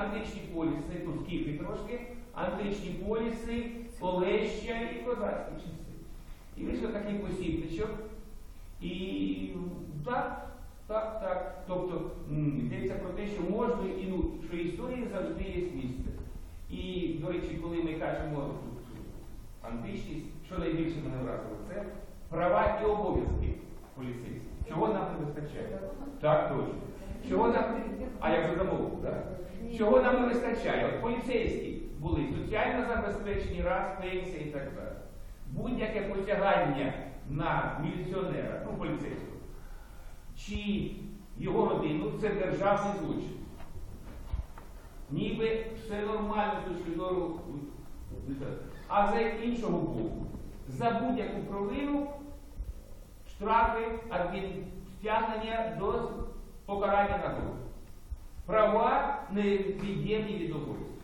античні поліси, тут скіфи трошки, античні поліси, Олеща і козацькі часи. І вийшов такий посібничок. І так, так, так. Тобто йдеться про те, що можна і ну, що історії завжди є місце. І, до речі, коли ми кажемо античність, що найбільше мене вразило, це права і обов'язки поліцейських. Чого нам не вистачає? Так, точно. Чого нам, а як же замовку, так? Чого нам не вистачає? От поліцейські були соціально забезпечені, раз, пенсія і так далі. Будь-яке посягання на міліціонера, ну поліцейського, чи його родину це державний злочин. Ніби все нормально з точки зору. А з іншого боку, за будь-яку провину штрафи, адмінстягнення до покарання на год. Права nei, nei 10 minuti dopo.